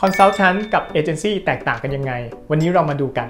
Consultant กับเอเจนซี่แตกต่างกันยังไง วันนี้เรามาดูกัน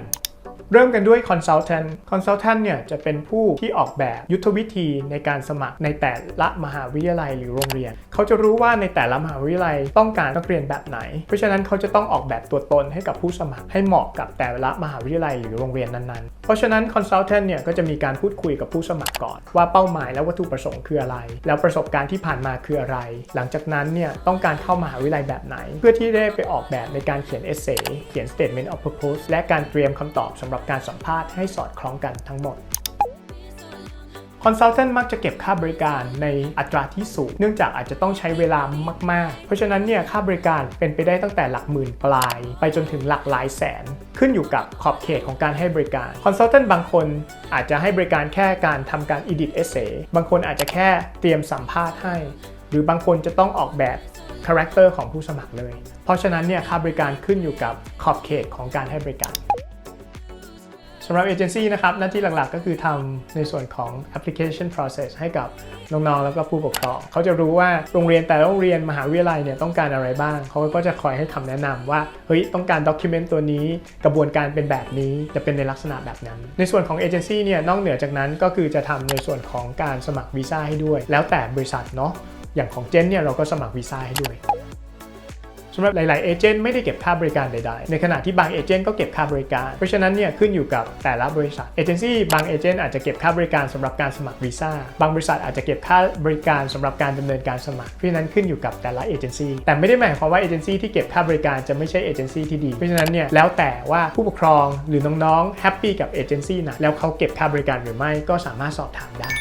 เริ่มกันด้วย Consultant Consultant เนี่ยจะเป็นผู้ที่ออกแบบยุทธวิธีในการสมัครในแต่ละมหาวิทยาลัยหรือโรงเรียน เขาจะรู้ว่าในแต่ละมหาวิทยาลัยต้องการนักเรียนแบบไหน เพราะฉะนั้นเขาจะต้องออกแบบตัวตนให้กับผู้สมัครให้เหมาะกับแต่ละมหาวิทยาลัยหรือโรงเรียนนั้นๆ เพราะฉะนั้น Consultant เนี่ยก็จะมีการพูดคุยกับผู้สมัครก่อน ว่าเป้าหมายและวัตถุประสงค์คืออะไร แล้วประสบการณ์ที่ผ่านมาคืออะไร หลังจากนั้นเนี่ยต้องการเข้ามหาวิทยาลัยแบบไหน เพื่อที่ได้ไปออกแบบในการเขียนเอเซเขียน Statement of Purpose และการเตรียมคำตอบสำหรับการสัมภาษณ์ให้สอดคล้องกันทั้งหมด Consultant มักจะเก็บค่าบริการในอัตราที่สูง เนื่องจากอาจจะต้องใช้เวลามาก ๆ เพราะฉะนั้นเนี่ยค่าบริการเป็นไปได้ตั้งแต่หลักหมื่นปลาย ไปจนถึงหลักหลายแสน ขึ้นอยู่กับขอบเขตของการให้บริการ Consultant บางคนอาจจะให้บริการแค่การทำการ edit essay บางคนอาจจะแค่เตรียมสัมภาษณ์ให้ หรือบางคนจะต้องออกแบบคาแรคเตอร์ของผู้สมัครเลย เพราะฉะนั้นเนี่ยค่าบริการขึ้นอยู่กับขอบเขตของการให้บริการำหรับเอเจนซี่นะครับหน้าที่หลักๆ ก็คือทำในส่วนของ application process ให้กับน้องๆ แล้วก็ผู้ปกครองเขาจะรู้ว่าโรงเรียนแต่ละโรงเรียนมหาวิทยาลัยเนี่ยต้องการอะไรบ้าง เขาก็จะคอยให้คำแนะนำว่า เฮ้ย ต้องการ document ตัวนี้ กระบวนการเป็นแบบนี้จะเป็นในลักษณะแบบนั้น ในส่วนของเอเจนซี่เนี่ยนอกเหนือจากนั้นก็คือจะทำในส่วนของการสมัครวีซ่าให้ด้วย แล้วแต่บริษัทเนาะอย่างของเจนเนี่ยเราก็สมัครวีซ่าให้ด้วย สำหรับหลาย ๆ เอเจนต์ไม่ได้เก็บค่าบริการใด ๆ ในขณะที่บางเอเจนต์ก็เก็บค่าบริการ เพราะฉะนั้นเนี่ยขึ้นอยู่กับแต่ละบริษัท เอเจนซี่บางเอเจนต์อาจจะเก็บค่าบริการสำหรับการสมัครวีซ่า บางบริษัทอาจจะเก็บค่าบริการสำหรับการดำเนินการสมัคร เพราะฉะนั้นขึ้นอยู่กับแต่ละเอเจนซี่แต่ไม่ได้หมายความว่าเอเจนซี่ที่เก็บค่าบริการจะไม่ใช่เอเจนซี่ที่ดี เพราะฉะนั้นเนี่ยแล้วแต่ว่าผู้ปกครองหรือน้อง ๆ แฮปปี้กับเอเจนซี่ไหนะแล้วเขาเก็บค่าบริการหรือไม่ก็สามารถสอบถามได้